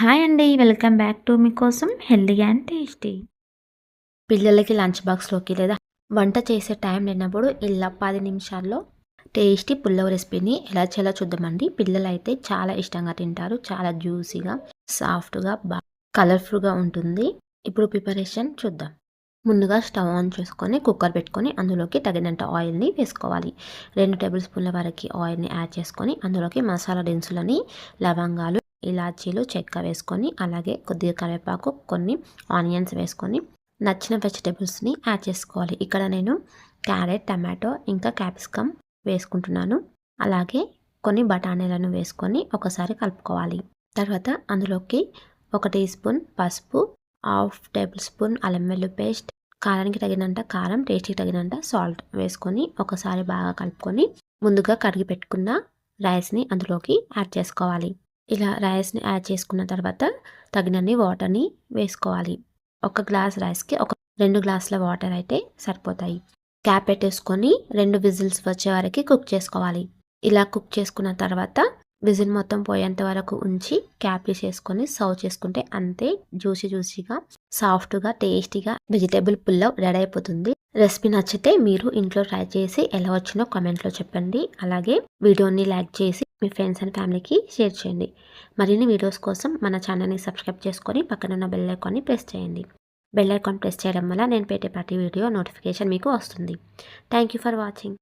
Hi అండి welcome back to మీకోసం healthy and tasty పిల్లలకి లంచ్ బాక్స్లోకి లేదా వంట చేసే టైం లేనప్పుడు ఇలా పది నిమిషాల్లో టేస్టీ పుల్లవ రెసిపీని ఎలా చేయాలో చూద్దామండి. పిల్లలు అయితే చాలా ఇష్టంగా తింటారు. చాలా జ్యూసీగా సాఫ్ట్గా బా కలర్ఫుల్గా ఉంటుంది. ఇప్పుడు ప్రిపరేషన్ చూద్దాం. ముందుగా స్టవ్ ఆన్ చేసుకొని కుక్కర్ పెట్టుకొని అందులోకి తగినంత ఆయిల్ని వేసుకోవాలి. రెండు టేబుల్ స్పూన్ల వరకు ఆయిల్ని యాడ్ చేసుకొని అందులోకి మసాలా దినుసులని లవంగాలు ఇలాచీలు చెక్క వేసుకొని అలాగే కొద్దిగా కరివేపాకు కొన్ని ఆనియన్స్ వేసుకొని నచ్చిన వెజిటేబుల్స్ని యాడ్ చేసుకోవాలి. ఇక్కడ నేను క్యారెట్ టమాటో ఇంకా క్యాప్సికమ్ వేసుకుంటున్నాను. అలాగే కొన్ని బఠానీలను వేసుకొని ఒకసారి కలుపుకోవాలి. తర్వాత అందులోకి ఒక టీ స్పూన్ పసుపు హాఫ్ టేబుల్ స్పూన్ అల్లం వెల్లుల్లి పేస్ట్ కారానికి తగినంత కారం టేస్ట్కి తగినంత సాల్ట్ వేసుకొని ఒకసారి బాగా కలుపుకొని ముందుగా కడిగి పెట్టుకున్న రైస్ని అందులోకి యాడ్ చేసుకోవాలి. ఇలా రైస్ని యాడ్ చేసుకున్న తర్వాత తగినన్ని వాటర్ని వేసుకోవాలి. ఒక గ్లాస్ రైస్కి ఒక రెండు గ్లాసుల వాటర్ అయితే సరిపోతాయి. క్యాప్ పెట్టేసుకొని రెండు విజిల్స్ వచ్చే వరకు కుక్ చేసుకోవాలి. ఇలా కుక్ చేసుకున్న తర్వాత విజిల్ మొత్తం పోయేంత వరకు ఉంచి క్యాప్ చేసుకొని సర్వ్ చేసుకుంటే అంతే జ్యూసీ జ్యూసీగా సాఫ్ట్గా టేస్టీగా వెజిటేబుల్ పుల్లవ్ రెడీ అయిపోతుంది. రెసిపీ నచ్చితే మీరు ఇంట్లో ట్రై చేసి ఎలా వచ్చినో కామెంట్లో చెప్పండి. అలాగే వీడియోని లైక్ చేసి మీ ఫ్రెండ్స్ అండ్ ఫ్యామిలీకి షేర్ చేయండి. మరిన్ని వీడియోస్ కోసం మన ఛానల్ని సబ్స్క్రైబ్ చేసుకొని పక్కనున్న బెల్ ఐకాన్ని ప్రెస్ చేయండి. బెల్ ఐకాన్ ప్రెస్ చేయడం వల్ల నేను పెట్టే ప్రతి వీడియో నోటిఫికేషన్ మీకు వస్తుంది. Thank you for watching.